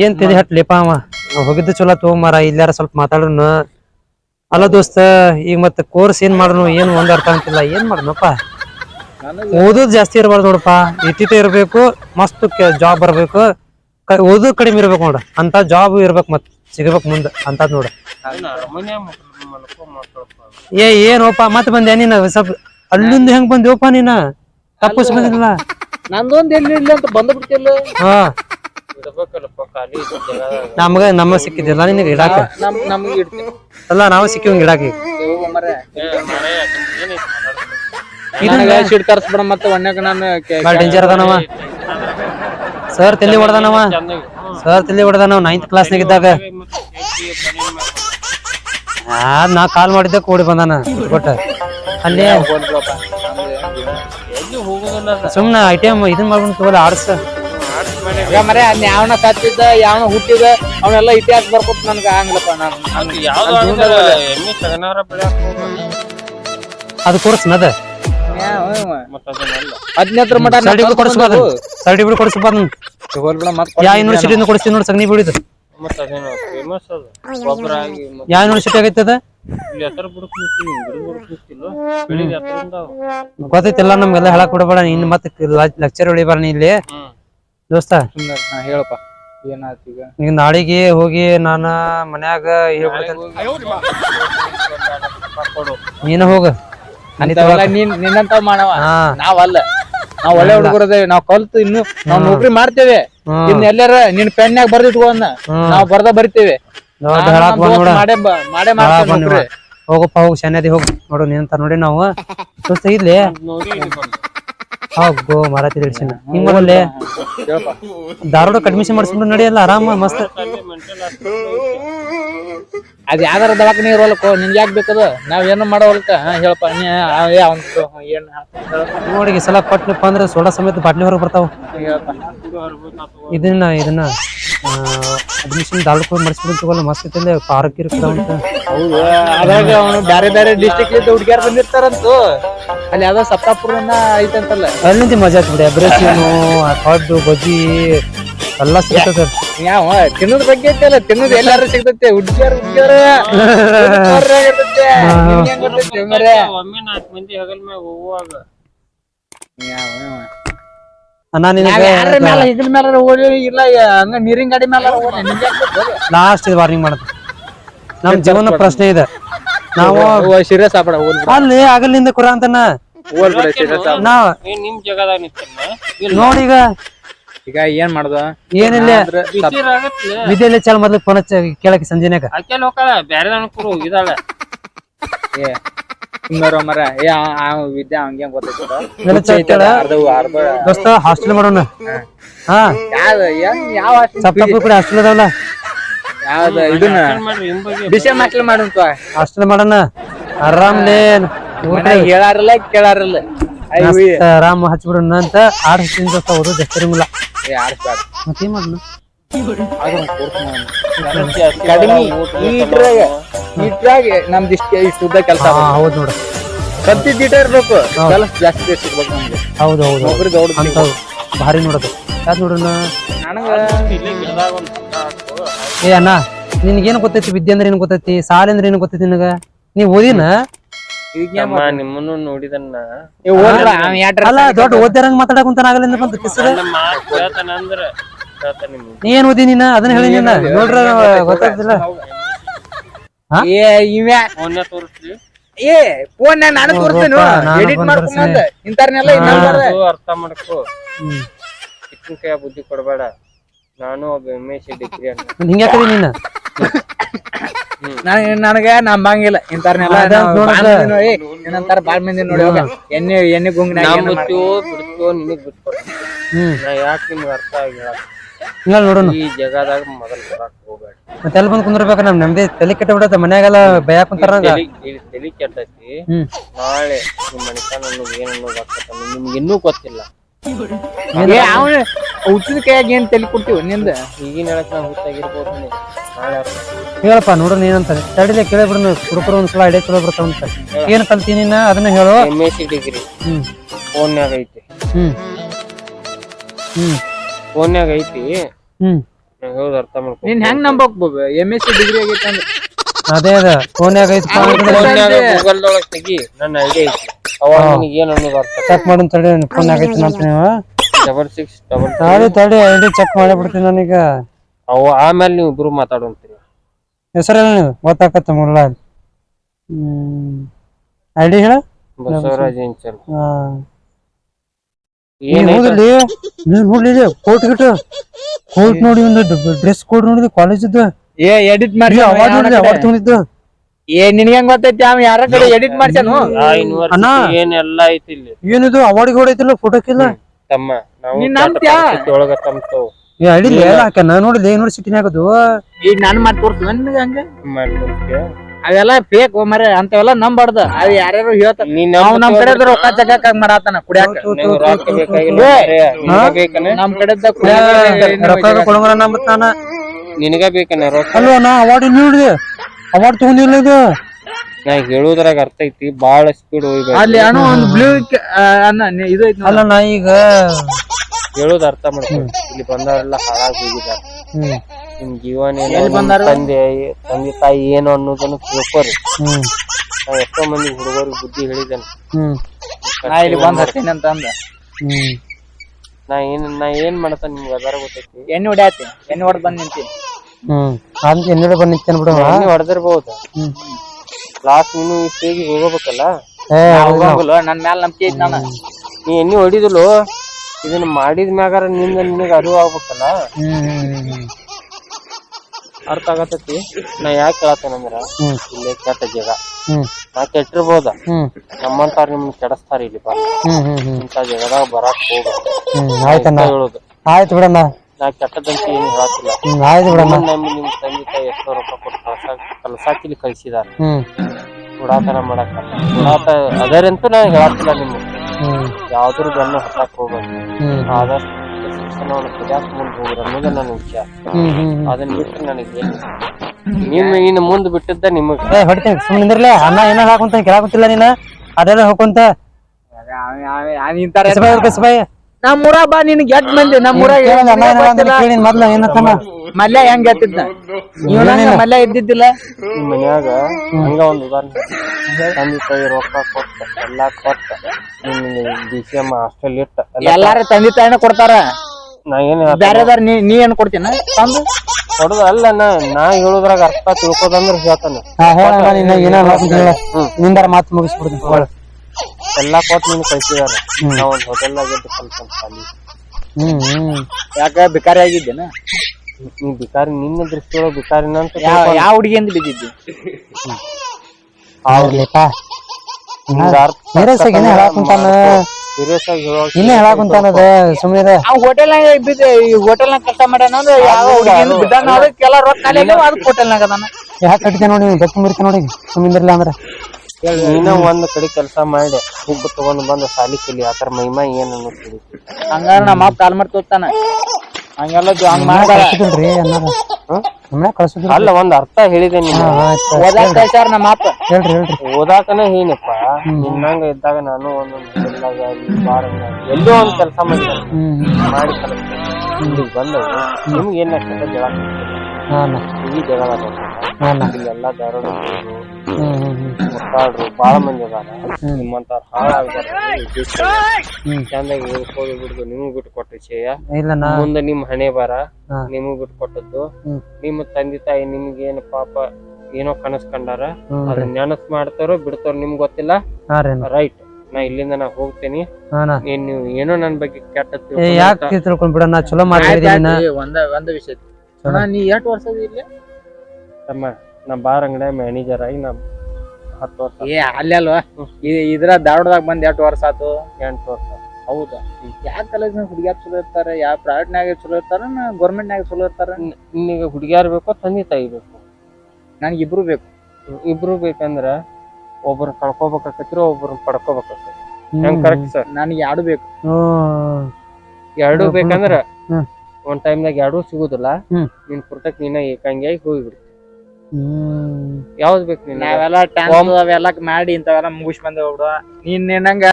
ಏನ್ ತಿಳಿ ಹಟ್ಲಿಪ್ಪ ಅವ? ಅವ ಹೋಗಿದ್ದು ಚಲೋ ತಗೊಂಬಾರ ಇಲ್ಲಾರ ಸ್ವಲ್ಪ ಮಾತಾಡೋಣ ಅಲ್ಲ ದೋಸ್ತ ಈಗ ಮತ್ತೆ ಕೋರ್ಸ್ ಏನ್ ಮಾಡೋಣ ಏನ್ ಒಂದ್ ಅರ್ಥ ಅಂತಿಲ್ಲ ಏನ್ ಮಾಡೋಣಪ್ಪ ಓದೋದ್ ಜಾಸ್ತಿ ಇರಬಾರ್ದು ನೋಡಪ್ಪ. ಇತ್ತೀತ ಇರ್ಬೇಕು ಮಸ್ತ್ ಜಾಬ್ ಬರ್ಬೇಕು. ಓದೋದ್ ಕಡಿಮೆ ಇರ್ಬೇಕು ನೋಡ. ಅಂತ ಜಾಬ್ ಇರ್ಬೇಕು ಮತ್ ಸಿಗ್ಬೇಕು ಮುಂದ ಅಂತ ನೋಡ. ಏ ಏನೋಪ್ಪ ಮತ್ ಬಂದೆ ನೀನ? ಸ್ವಲ್ಪ ಅಲ್ಲಿಂದ ಹೆಂಗ್ ಬಂದೇವಪ್ಪ ನೀನ? ತಪ್ಪಿಸ್ ಬಂದಿಲ್ಲ ನಂದೊಂದ್ ಎಲ್ಲಿ ಇಲ್ಲ ಅಂತ ಬಂದ್ಬಿಡ್ತಿಲ್ಲ ಹಾ. ಖಾಲಿ. ನಮಗ ನಮ್ಮ ಸಿಕ್ಕಿದಿಲ್ಲ ನಿನಗೆ ಇಡಾಕ ನಮ್ ನಮ್ಗೆ ಇಡ್ತೀನಿ ಅಲ್ಲ ನಾವು ಸಿಕ್ಕಿವಂಗ ಇಡಾಕ ಈಗ. ಮತ್ತೆ ನಾನು ಭಾಳ ಡೇಂಜರ್ ಅದಾನವ ಸರ್ ತಲೆ ಹೊಡೆದಾನವ. ಸರ್ ತಲೆ ಹೊಡೆದಾನವ ನೈನ್ತ್ ಕ್ಲಾಸ್ನಾಗ ಇದ್ದಾಗ ನಾ ಕಾಲ್ ಮಾಡಿದ್ದೆ ಕೂಡಿ ಬಂದಾನ ಕೊಟ್ಟ ಅಲ್ಲಿ. ಸುಮ್ನ ಐಟಮ್ ಇದನ್ ಮಾಡ್ಬಿಟ್ಟು ಮಾಡಿ ಈಗ ಮರೆ ಅದ್ನ ಯಾವನ ಸತ್ತಿದ್ದ ಯಾವನ ಹುಟ್ಟಿದ ಅವನೆಲ್ಲ ಇತಿಹಾಸ ಬರ್ಕೊತ ನನ್ಗ ಆಗಂಗಿಲ್ಲಪ್ಪ ನಾನು ಅದು ಯಾವ್ದು ಆಗಿದ್ರೆ ಎಮ್ಮೆ ಸಗನಾರ ಬೆಳ್ಯಾಕ ಹೋಗ್ಬೇಡಿ. ಅದು ಕೋರ್ಸ್ ನದ ಮತ್ತ್ ಅದನ್ನೆಲ್ಲ. ಹದಿನೆಂಟರ ಮಟ ಸರ್ಟಿಫಿಕೇಟ್ ಕೊಡಿಸ್ಬಾರ್ದು. ಸರ್ಟಿಫಿಕೇಟ್ ಕೊಡಿಸ್ಬಾರ್ದು ಹೋಲ್ ಬಿಡ ಮತ್ ಯಾ ಯೂನಿವರ್ಸಿಟಿಯಿಂದ ನೋಡಿ ಸಗಣಿ ಯೂನಿವರ್ಸಿಟಿ. ಗೊತ್ತೈತಿಲ್ಲ ನಮ್ಗೆಲ್ಲ ಹೇಳಕ್ ಕೊಡಬೇಡ ಇನ್ ಮತ್ತೆ ಲೆಕ್ಚರ್ ಹೊಡಿಬಾರ ನೀ ಇಲ್ಲಿ. ಹ್ಮ್. ದೋಸ್ತ? ಹಾ ಹೇಳಪ್ಪ. ಏನಾಯ್ತು ಈಗ? ಈಗ ನಾಳಿಗೆ ಹೋಗಿ ನಾನ ಮನ್ಯಾಗ ಹೇಳ್ಬಿಡ್ತೇನೆ. ನೀನ ಹೋಗ. ನೀನ್ ನಿನ್ನಂತಾವ್ ಮಾಡವ ಹಾ. ನಾವಲ್ಲ. ನಾವ್ ಒಳ್ಳೆ ಹುಡುಗರದೇ ನಾವ್ ಕಲ್ತು ಇನ್ನು ನಾವ್ ನೌಕರಿ ಮಾಡ್ತೇವೆ. ಇನ್ ಎಲ್ಲಾರ ನಿನ್ ಪೆನ್ಯಾಗ ಬರ್ದಿಟ್ಕೊಂಡ ಹ್ಮ್. ನಾವ್ ಬರ್ದ ಬರಿತೇವೆ. ದೊಡ್ಡ ಹೋಗಿ ಹೇಳಕ್ ನಮ್ ಬಂದ್ ದೋಸ್ತ್ ನೋಡ. ಮಾಡೇ ಬ- ಮಾಡೇ ಮಾಡ್ತೇವೆ ನೌಕರಿ. ಹೋಗಪ್ಪ ಹೋಗ್ ಶನ್ಯಾದಿ ಹೋಗ್. ನೋಡು ನೀನಂತ ನೋಡಿ ನಾವು. ದೋಸ್ತ ಇಲ್ಲಿ ಹೋಗೋ ಮರಾತಿ ಹಿಡ್ಸಿನ ಹಿಂಗ್ ಮಾಡಲ್ಲಿ ಹೇಳಪ್ಪ ಧಾರವಾಡಕ್ಕೆ ಅಡ್ಮಿಷನ್ ಮಾಡಿಸ್ಬಿಟ್ಟು ನಡಿಯಲ್ಲ ಆರಾಮ ಮಸ್ತ್. ಅದ್ ಯಾವ್ದಾರ ದವಾಖಾನೆ ಇರೋಲ್ಕೋ ನಿನ್ಗೆ ಯಾಕೆ ಬೇಕದ? ನಾವ್ ಏನು ಮಾಡೋಲ್ಕ ಹೇಳಪ್ಪ ನೀ ಅವ್ನು ಏನು. ನೋಡಿ ಈ ಸಲ ಕೊಟ್ನಪ್ಪ ಅಂದ್ರೆ ಸೋಡಾ ಸಮೇತ ಬಾಟ್ಲಿ ಹೊರಗೆ ಬರ್ತಾವ. ಇದು. ಇದನ್ನ ಇದನ್ನ ಅಡ್ಮಿಷನ್ ಹೋಗಿ ಮಾಡಿಸ್ಬಿಟ್ಟು ತಗೋಲ್ಲ ಮಸ್ತ್ ಪಾರ್ಕ್ ಹೌದು? ಅದ್ರಾಗ ಅವನು ಬೇರೆ ಬೇರೆ ಡಿಸ್ಟ್ರಿಕ್ಟ್ ಲಿಂದ ಹುಡುಗಿಯಾರ ಬಂದಿರ್ತಾರಂತು. ಅಲ್ಲಿ ಯಾವ್ದೋ ಸಪ್ತಾಪುರನ ಐತಂತಲ್ಲ. ಅಲ್ಲಿಂದ ಮಜಾ ಬಿಡಿ ಅಬ್ರೇಷನು ಕಡ್ಡು ಬಜ್ಜಿ ಎಲ್ಲ ಸಿಗ್ತದೆ. ಯಾವ ತಿನ್ನೋದ್ ಬಗ್ಗೆ ಐತಲ್ಲ ತಿನ್ನೋದ್ ಎಲ್ಲಾರು ಸಿಗ್ತೈತೆ. ಹುಡ್ಗಿಯರ್ ಹುಡ್ಗಿಯರ್. ಒಮ್ಮೆ ನಾಲ್ಕು ಮಂದಿ ಹಗಲ್ ಮ್ಯಾಗ ಹೋಗುವಾಗ. ಅಣ್ಣ ನಿನಗೆ ಯಾರ ಮೇಲೆ ಹಿಗಲ್ ಮೇಲೆ ಹೋಗಿ ಇಲ್ಲ ಹಂಗ ನೀರಿನ ಗಾಡಿ ಮೇಲೆ ಹೋಗಿ ನಿಮ್ಗೆ ಲಾಸ್ಟ್ ಇದು ವಾರ್ನಿಂಗ್ ಮಾಡ ನಮ್ ಜೀವನ ಪ್ರಶ್ನೆ ಇದೆ. ನಾವು ಸೀರಿಯಸ್ ಆಗ್ಬೇಡ ಅಲ್ಲಿ ಆಗಲಿಂದ ಕುರ ಅಂತನ ಈಗ. ನಾವ್ ನಿಮ್ ಜಗದಾಗ ನೋಡೀಗ ಈಗ ಏನ್ ಮಾಡ್ದ? ಏನಿಲ್ಲ. ವಿದ್ಯೆಲ್ಲ ಚಾಲ್ ಮೊದ್ಲು ಫೋನ್ ಹಚ್ಚ ಕೇಳಕ್ಕೆ ಸಂಜೆನಾಗ. ಆಕೆ ಹೋಗ್ತಾಳ ಬ್ಯಾರೆ ಅನ್ಕೂರು ಹೋಗಿದಾಳ. ಏ ಮರ ಏ ಆ- ಆ ವಿದ್ಯೆ ಹಂಗೆ ಗೊತ್ತೈತದ ಎಲ್ಲ ಕೇಳ ಅರ್ಧ ಅರ್ಧ ದೋಸ್ತ ಹಾಸ್ಟೆಲ್ ಮಾಡೋಣ. ಹಾ. ಯಾವ್ದ ಏನ್ ಯಾವ ಸಪ್ತಾಪುರ ಕಡೆ ಹಾಸ್ಟೆಲ್ ಅದಾವಲ್ಲ. ಯಾವ್ದ ಇದನ್ನ? ಮಾಡ್ರಿ ನಿಮ್ ಬಿಸಿ ಮಕ್ಳು ಮಾಡಂತ ಹಾಸ್ಟೆಲ್ ಮಾಡೋಣ ಆರಾಮ್ಲೇ ಹೇಳಾರಲ್ಲ ಕೇಳಾರಲ್ಲ. ಮಸ್ತ್ ಆರಾಮ್ ಹಚ್ಬಿಡೋಣ ಅಂತ ಆಡ್ ಹಚ್ಚಿನ ದೋಸ್ತ ಓದೋ ಜಾಸ್ತಿ ಮತ್ತೇನ್ ಮಾಡೋಣ ಕಡಿಮೆ ಇಟ್ರಾಗ ಇಟ್ರಾಗ ನಮ್ದು ಇಷ್ಟ ಇಷ್ಟು ಉದ್ದ ಕೆಲಸ ಹೌದು ನೋಡು. ಇರ್ಬೇಕು. ಕೆಲಸ ಜಾಸ್ತಿ ನಮ್ಗೆ. ಹೌದು ಹೌದು. ದೊಡ್ಡ ಭಾರಿ ನೋಡೋದು. ಯಾಕ ನೋಡೋಣ? ನನಗೆ. ಏ ಅಣ್ಣ ನಿನ್ಗೇನು ಗೊತ್ತೈತಿ? ವಿದ್ಯೆ ಅಂದ್ರೆ ಏನು ಗೊತ್ತೈತಿ? ಸಾಲ ಅಂದ್ರೆ ಏನು ಗೊತ್ತೈತಿ ನಿನಗ? ನೀ ಓದಿನ? ಅಮ್ಮ ನಿಮ್ಮನ್ನು ನೋಡಿದನ್ನ ಅಲ್ಲ ದೊಡ್ಡ ಓದ್ಯಾರಂಗ್ ಮಾತಾಡಕ್ ಕುಂತಾನ ಆಗಲಿಂದ ಬಂತು ಕಿಸದ ನನ್ನ ಮಾತ್ ಕೇಳ್ತಾನ ಅಂದ್ರ ಹೇಳ್ತಾನ ನಿಮ್ಗೆ. ನೀ ಏನ್ ಓದಿ ನೀನ? ಅದನ್ನ ಹೇಳಿ ನೀನ. ನೋಡ್ರ ಗೊತ್ತಾಗ್ತಿಲ್ಲ ಏ ಇವ್ಯಾ. ತೋರಿಸ್ಲಿ. ಏ ಫೋನ್ ನಾನು ತೋರಿಸ್ತೇನೆ ಎಡಿಟ್ ಬಂದ್. ಮಾಡ್ಕೊಂಡ್ ಇಂತಾರನೆಲ್ಲ ಅರ್ಥ ಮಾಡ್ಕೋ. ಹ್ಮ್. ಚಿಕ್ಕನ್ ಕೈಯ ಬುದ್ಧಿ ಕೊಡಬೇಡ. ನಾನು ಒಬ್ಬ ಎಂ ಎಸ್ ಸಿ ಡಿಗ್ರಿ ಅನ್ನ ಹಿಂಗ್ಯಾಕದಿ ನೀನ? ನನಗ ನಂಬಂಗಿಲ್ಲ ಇಂತಾರ ಏನಂತಾರ ಬಾಳ್ ಮಂದಿ ನೋಡಿ ಹೋಗ ಎಣ್ಣೆ ಎಣ್ಣೆ ಗುಂಗ್ ನಿನಗ್ ಬಿಟ್ಕೊಡ್ತೀನಿ. ಯಾಕೆ ನಿಮ್ಗೆ ಅರ್ಥ ಆಗಿಲ್ಲ? ಇಲ್ಲ ನೋಡೋಣ. ಈ ಜಗದಾಗ ಮೊದಲ ಬರಾಕ್ ಹೋಗ್ಬೇಡ. ಮತ್ತೆ ಎಲ್ಲಿ ಬಂದ್ ಕುಂದ್ರಬೇಕ? ನಮ್ ನಮ್ದೇ ತಲೆ ಕೆಟ್ಟ ಬಿಡತ್ತ ಮನ್ಯಾಗೆಲ್ಲ ಕುಂತಾರ. ತಲಿ ಕೆಟ್ಟೈತಿ. ನಾಳೆ ಅನ್ನೋದು ಏನು ಅನ್ನೋದು ಗೊತ್ತಾಗ್ತದೆ. ನಿಮ್ಗೆ ಇನ್ನೂ ಗೊತ್ತಿಲ್ಲ. ಹುಟ್ಟಿದ ಕೈಯಾಗ ಏನ್ ತಲೆ ಕೊಡ್ತೀವಿ ನಿಂದ? ಈಗಿನ ಹೇಳಕ್ ನಾ ಹುಟ್ಟಾಗಿರ್ಬೋದು. ನಾಳೆ ಹೇಳಪ್ಪ ನೋಡೋಣ ಏನಂತಾರೆ ತಡಿಲೆ ಕೇಳಿ ಹುಡುಕರು ಒಂದ್ ಒಂದ್ಸಲ ಐಡಿಯಾ ಚಲೋ ಬರ್ತಾವಂತ ಏನ್ ಕಲ್ತೀನಿ ನಾ ಅದನ್ನ ಹೇಳು. ಎಂ ಎಸ್ ಸಿ ಡಿಗ್ರಿ ಹ್ಮ್. ಫೋನ್ಯಾಗ ಐತಿ. ಹ್ಮ್. ಹ್ಮ್. ಫೋನ್ಯಾಗ ಐತಿ. ಹ್ಮ್. ಹೌದ್ ಅರ್ಥ ಮಾಡ್ಕೊ. ನೀನ್ ಹೆಂಗ್ ನಂಬಕ್ ಎಂ ಎಸ್ ಸಿ ಡಿಗ್ರಿ ಆಗೈತೆ ಅಂದ್ರೆ. ಅದೇ ಅದ. ಫೋನ್ಯಾಗ ಐತಿ ತೆಗಿ. ನನ್ನ ಐಡಿಯಾ ಐತಿ. ಅವಾಗ ನಿನಗೆ ಏನು ಅನ್ನೋದು ಅರ್ಥ. ಚೆಕ್ ಮಾಡನ್ ತಡಿ ಫೋನ್ ಐತಿ ಅಂತ ನೀವು ಡಬಲ್ ಸಿಕ್ಸ್ ಡಬಲ್ ತಡಿ ತಡಿ ಐಡಿ ಚೆಕ್ ಮಾಡಿ ಬಿಡ್ತೀನಿ ನನಗ. ಅವ ಆಮೇಲೆ ನೀವು ಇಬ್ರು ಮಾತಾಡುವಂತೀರಿ ಹೆಸರೇನು ನೀವು? ಗೊತ್ತಾಕತ್ತ ಮುಲ್ಲ ಹ್ಮ್. ಐಡಿ ಹೇಳ. ಬಸವರಾಜ್ ಹೌದಲ್ಲಿ ಗಿಟ. ನೋಡಿ ಒಂದು ಡ್ರೆಸ್ ಕೋಡ್ ನೋಡಿದ್ವಿ ಕಾಲೇಜ್ ಏ ಎಡಿಟ್ ಮಾಡಿ ಅವಾರ್ಡ್ ಅವಾರ್ಡ್ ತಗೊಂಡಿದ್ದು. ಏ ನಿನ್ಗೆ ಹೆಂಗ್ ಗೊತ್ತೈತಿ ಅವ? ಯಾರ ಕಡೆ ಎಡಿಟ್ ಮಾಡ್ತಾನು ಆ ಯೂನಿವರ್ಸಿಟಿ ಏನ್ ಐತಿ ಇಲ್ಲಿ? ಏನಿದು? ಅವಾರ್ಡ್ ಗೋಡ್ ಐತಿಲ್ಲ ಫೋಟೋಕ್ಕಿಲ್ಲ ತಮ್ಮ ನಾವು ಒಳಗ ತಮ್ತವ್ ಏ ನೋಡಿದೆ ಆಗದು ಈಗ ನಾನು ಮಾಡಿ ನಿನ್ಗೆ ಹಂಗ? ಅವೆಲ್ಲ ಫೇಕ್ ಮರ ಅಂತವೆಲ್ಲ ನಂಬಾರ್ದು. ಅವ್ ಯಾರ್ಯಾರು ಹೇಳ್ತಾರ ನೀನ್ ನಾವ್ ನಮ್ ಕಡೆ ರೊಕ್ಕ ಜಗಾಕ ಮಾಡಾತಾನ ಕುಡಿಯಾಕ. ನಮ್ ರೊಕ್ಕ ಕೊಡಂಗ್ರ ನಿನಗ ಬೇಕನ ರೊಕ್ಕ? ಅಲ್ವಾ ನಾ ಅವಾರ್ಡ್ ನೋಡಿದೆ. ಅವಾರ್ಡ್ ತಗೊಂಡಿಲ್ಲ ಇದು. ನಾ ಹೇಳುದ್ರಾಗ ಅರ್ಥ ಐತಿ ಬಾಳ ಸ್ಪೀಡ್ ಹೋಗ್ಬೇಕು. ಅಲ್ಲಿ ಏನೋ ಒಂದು ಬ್ಲೂ ಇದು ಅಲ್ಲ ನಾ ಈಗ ಹೇಳೋದ್ ಅರ್ಥ ಮಾಡ್ಕೊಳ್ಳಿ. ಇಲ್ಲಿ ಬಂದವರೆಲ್ಲ ಹಾಳಾಗಿ ಹೋಗಿದ್ದಾರೆ. ಹ್ಮ್. ನಿಮ್ ಜೀವನ ಏನೋ ನಿಮ್ ತಂದೆ ತಂದೆ ತಾಯಿ ಏನು ಅನ್ನೋದನ್ನು ತಿಳ್ಕೊರಿ. ಹ್ಮ್. ನಾ ಎಷ್ಟೋ ಮಂದಿ ಹುಡುಗರಿಗೆ ಬುದ್ಧಿ ಹೇಳಿದ್ದೇನೆ. ಹ್ಮ್. ನಾ ಇಲ್ಲಿ ಬಂದ್ ಹತ್ತೀನಿ ಅಂತ ಅಂದ. ಹ್ಮ್. ನಾ ಏನ್ ನಾ ಏನ್ ಮಾಡತ್ತ ನಿಮ್ಗೆ ಅದಾರ ಗೊತ್ತೈತಿ? ಎಣ್ಣೆ ಹೊಡ್ಯಾತಿ. ಎಣ್ಣೆ ಹೊಡೆದ್ ಬಂದ್ ನಿಂತಿ ಹ್ಮ್. ಅಂತ ಎನ್ನಡೆ ಬಂದ್ ನಿಂತೇನ್ ಬಿಡು ಎಣ್ಣೆ ಹೊಡೆದಿರ್ಬಹುದು ಹ್ಮ್. ಲಾಸ್ಟ್ ನೀನು ಈ ಸ್ಟೇಜಿಗೆ ಹೋಗಬೇಕಲ್ಲ? ಏ ಹೋಗಂಗಿಲ್ಲ ನನ್ ಮ್ಯಾಲ ನಂಬಿಕೆ ಐತಿ ನಾನು. ನೀ ಎಣ್ಣೆ ಹೊಡಿದಲು ಇದನ್ನ ಮಾಡಿದ ಮ್ಯಾಗಾರ ನಿಂದ ನಿನಗೆ ಅರಿವು ಆಗ್ಬೇಕಲ್ಲ? ಅರ್ಥ ಆಗತೈತಿ ನಾ ಯಾಕೆ ಕೇಳತ್ತೇನಂದ್ರ. ಇಲ್ಲೇ ಕೆಟ್ಟ ಜಾಗ. ನಾ ಕೆಟ್ಟಿರ್ಬೋದ? ನಮ್ಮಂತಾರ ನಿಮ್ನ ಕೆಡಸ್ತಾರ ಇಲ್ಲಿ ಬಾ. ಇಂಥ ಜಾಗದಾಗ ಬರಾಕ್ ಹೇಳೋದು? ಆಯ್ತು ಬಿಡಣ್ಣ. ನಾ ಕೆಟ್ಟದಂತ ಏನು ಹೇಳತ್ತಿಲ್ಲ. ಆಯ್ತು ಬಿಡಣ್ಣ. ನಮ್ಮ ನಿಮ್ ತಂದೆ ತಾಯಿ ಎಷ್ಟೋ ರೊಕ್ಕ ಕೊಟ್ಟು ಕಳ್ಸಾಕ್ ಕಲ್ಸಾಕ್ ಇಲ್ಲಿ ಕಳ್ಸಿದಾರ. ಹ್ಮ್. ಉಡಾತನ ಮಾಡಾಕ ಉಡಾತ ಅದರಂತೂ ನಾ ಹೇಳತ್ತಿಲ್ಲ ನಿಮ್ಗೆ. ಹ್ಮ್ ಯಾವ್ದ್ರ ಬೆನ್ನು ಹತ್ತಾಕ್ ಹೋಗ್ಬೇಕು ಹ್ಮ್. ಆದಷ್ಟು ಶಿಕ್ಷಣವನ್ನು ಕಲಿಯಾಕ ಮುಂದೆ ಹೋಗ್ರಿ ಅನ್ನೋದು ನನ್ನ ವಿಚಾರ. ಅದನ್ನ ಬಿಟ್ಟು ನನಗೆ ಏನು? ನಿಮ್ಮ ಇನ್ನು ಮುಂದೆ ಬಿಟ್ಟಿದ್ದ ನಿಮಗ. ಹೊಡಿತೀನಿ ಸುಮ್ಮನೆ ನಿಂದಿರ್ಲೆ. ಅಣ್ಣ ಏನಾರ ಹಾಕೊಂತ ಕೇಳಾಕತ್ತಿಲ್ಲ ನೀನ? ಅದೆಲ್ಲ ಹಾಕೊಂತ? ಕಸಬಾಯ್ ನಮ್ ಊರಾಗ ಬಾ ನಿನ್ಗೆ ಎಟ್ ಮಂದಿ ನಮ್ಮೂರ ಮೊದ್ಲ ಏನಂತಾನ ಮಲ್ಯ ಹೆಂಗ್ ಎತ್ತಿದ್ದ ಇವ್ನಂಗ ಮಲ್ಯ ಇದ್ದಿದ್ದಿಲ್ಲ? ನಿಮ್ಮ ಮನ್ಯಾಗ ಹಂಗ ಒಂದು ತಂದೆ ತಾಯಿ ರೊಕ್ಕ ಕೊಟ್ಟ ಎಲ್ಲಾ ಕೊಟ್ಟ ಡಿ ಸಿ ಎಂ ಹಾಸ್ಟೆಲ್ ಇಟ್ಟ ಎಲ್ಲಾರ ತಂದೆ ತಾಯಿನ ಕೊಡ್ತಾರ? ನಾ ಏನ್ ಬ್ಯಾರೆದಾರ ನೀ ನೀ ಏನ್ ಕೊಡ್ತೀನ? ತಂದು? ಕೊಡುದು ಅಲ್ಲ ನಾ ನಾ ಹೇಳುದ್ರಾಗ ಅರ್ಥ ತಿಳ್ಕೊದಂದ್ರ ಹೇಳ್ತಾನೆ. ನಿಂದಾರ ಮಾತು ಮುಗಿಸ್ಬಿಡ್ತೀನಿ. ಎಲ್ಲಾ ಕೊಟ್ಟು ನೀನು ಕಳ್ಸಿದಾರ. ನಾವ್ ಒಂದ್ ಹೋಟೆಲ್ನಾಗ ಇದ್ದು ಕಲ್ತಂತ ಖಾಲಿ. ಹ್ಮ್ ಹ್ಮ್. ಯಾಕ ಬಿಕಾರಿ ಆಗಿದ್ದೇನ? ನೀವು ಬಿಕಾರಿ ನಿನ್ನ ದೃಷ್ಟಿಯೊಳಗ ಬಿಕಾರಿನ ಅಂತ ಯಾವ ಯಾವ ಹುಡುಗಿ ಅಂತ ಬಿದ್ದಿದ್ದು ಅವ್ರಲಿಪ್ಪ ನಿಮ್ಗ್ ಸೀರಿಯಸ್ ಆಗಿ ಏನೇ ಹೇಳಾಕುಂತಾನ? ಸೀರಿಯಸ್ ಆಗಿ ಹೇಳೋ ಇನ್ನೇ ಹೇಳಾಕುಂತಾನದ? ಸುಮ್ಮನೆ ಆ ಹೋಟೆಲ್ನಾಗ ಬಿದ್ದ ಈ ಹೋಟೆಲ್ನಾಗ ಕೆಲಸ ಮಾಡ್ಯಾನ ಅಂದ್ರೆ ಯಾವ ಹುಡುಗಿ ಬಿದ್ದಾನ ಅದಕ್ಕೆಲ್ಲ ರೊಕ್ಕ ಖಾಲಿ ಆಗ್ಯಾವ ಅದಕ್ಕೆ ಹೋಟೆಲ್ನಾಗ ಅದಾನ. ಯಾಕೆ ಕಟ್ಕೆ ನೋಡಿ ಗಟ್ಟಿ ಮುರಿತ ನೋಡಿ. ಸುಮ್ಮನಿರ್ಲಿಲ್ಲ ಅಂದ್ರೆ. ನೀನ ಒಂದ್ ಕಡೆ ಕೆಲಸ ಮಾಡಿ ಬುಕ್ ತಗೊಂಡ್ ಬಂದ ಸಾಲಿ ಕಲಿ ಆತರ ಮಹಿಮಾ ಏನ್ ಅನ್ನೋದು ಹಂಗಾರ ನಮ್ಮ ಅಪ್ಪ ಕಾಲ್ ಮಾಡಿ ತೋತಾನ ಹಂಗೆಲ್ಲ ಹಂಗ ಅನ್ನಾರ ಸುಮ್ಮನೆ ಅಲ್ಲ ಒಂದ್ ಅರ್ಥ ಹೇಳಿದೆ ನೀನು ಓದಾಕ ಓದಾಕ್ ಕಳ್ಸ್ಯಾರ ನಮ್ಮ ಅಪ್ಪ. ಹೇಳ್ರಿ ಹೇಳ್ರಿ. ಓದಾಕನ ಏನಪ್ಪ ನಿನ್ನಂಗ ಇದ್ದಾಗ ನಾನು ಒಂದೊಂದು ಎಲ್ಲಾಗ ಎಲ್ಲೋ ಒಂದ್ ಕೆಲಸ ಮಾಡಿ ಬಂದವು ನಿಮ್ಗೆ ಏನ್ ಆಗ್ತದೆ ಜಗಳ ಈ ಜಗಳ ಇಲ್ಲೆಲ್ಲ ಧಾರವಾಡ ಮುಟ್ಟಾಳ್ರು ಬಾಳ ಮಂದಿ ಅದಾರ. ನಿಮ್ಮಂತಾರ ಹಾಳಾಗ್ಬಾರ್ದು. ಚಂದಾಗಿ ಓದ್ಕೋದು ಬಿಡುದು ನಿಮಗ್ ಬಿಟ್ಟು ಕೊಟ್ಟಿಚೆಯ ಮುಂದೆ ನಿಮ್ ಹಣೆ ಬಾರ. ನಿಮಗ್ ಬಿಟ್ಟು ಕೊಟ್ಟದ್ದು. ನಿಮ್ಮ ತಂದೆ ತಾಯಿ ನಿಮ್ಗೇನು ಪಾಪ ಏನೋ ಕನಸ್ ಕಂಡಾರ ಅದನ್ನ ನೆನಸ್ ಮಾಡ್ತಾರೋ ಬಿಡ್ತಾರೋ ನಿಮ್ಗ್ ಗೊತ್ತಿಲ್ಲ? ರೈಟ್ ನಾ ಇಲ್ಲಿಂದ ನಾ ಹೋಗ್ತೇನಿ. ಹಾನ ಏನ್ ನೀವು ಏನೋ ನನ್ ಬಗ್ಗೆ ಕೆಟ್ಟ ಯಾಕೆ ತಿಳ್ಕೊಂಡ್ ಬಿಡ ನಾ ಚಲೋ ಮಾತಾಡಿದೀನಿ ನಾ ಏ, ಒಂದ ಒಂದ ವಿಷಯ. ಅಣ್ಣ, ನೀ ಎಷ್ಟು ವರ್ಷದ ಇಲ್ಲಿ? ತಮ್ಮ ನಾ ಬಾರ್ ಅಂಗಡಿ ಮ್ಯಾನೇಜರ್ ಆಗಿ ನಾ ಹತ್ತು ವರ್ಷ ಏ ಅಲ್ಲಿ ಅಲ್ವಾ? ಇ- ಇದ್ರ ಧಾರವಾಡದಾಗ ಬಂದ್ ಎಷ್ಟು ವರ್ಷ ಆತು? ಎಂಟು ವರ್ಷ ಹೌದಾ? ಯಾವ ಕಾಲೇಜ್ನಾಗ ಹುಡುಗಿಯಾರ ಚಲೋ ಇರ್ತಾರ? ಯಾವ ಪ್ರೈವೇಟ್ನಾಗ ಚಲೋ ಇರ್ತಾರ ಗೌರ್ಮೆಂಟ್ನಾಗ ಚಲೋ ಇರ್ತಾರ? ನಿನಗೆ ಹುಡುಗಿಯಾರ್ ಬೇಕೋ ತಂದೆ ತಾಯಿ ಬೇಕು. ನನಗೆ ಇಬ್ರು ಬೇಕು. ಇಬ್ರು ಬೇಕಂದ್ರ ಒಬ್ರು ಕಳ್ಕೊಬೇಕಾಕತ್ರಿ ಒಬ್ರು ಪಡ್ಕೋಬೇಕಾಕತ್ರಿ ಹೆಂಗ್ ಕರೆಕ್ಟ್ ಸರ್? ನನಗೆ ಎರಡು ಬೇಕು. ಎರಡು ಬೇಕಂದ್ರ ಹ್ಮ್. ಟೈಮ್ ಟೈಮ್ನಾಗ ಎರಡೂ ಸಿಗುದಿಲ್ಲ. ಹ್ಮ್. ನಿನ್ ಪುರ್ತಕ್ ನೀನ ಏಕಾಂಗಿಯಾಗಿ ಹೋಗ್ಬಿಡ್ತಿ ಹ್ಮ್ ಯಾವ್ದ್ ಬೇಕು ನಾವೆಲ್ಲ ಟ್ಯಾಂಕ್ ಅವೆಲ್ಲ ಮಾಡಿ ಇಂಥವೆಲ್ಲ ಮುಗಿಸ್ ಬಂದೇವ್ ಬಿಡು ನೀನ್ ನಿನ್ನಂಗ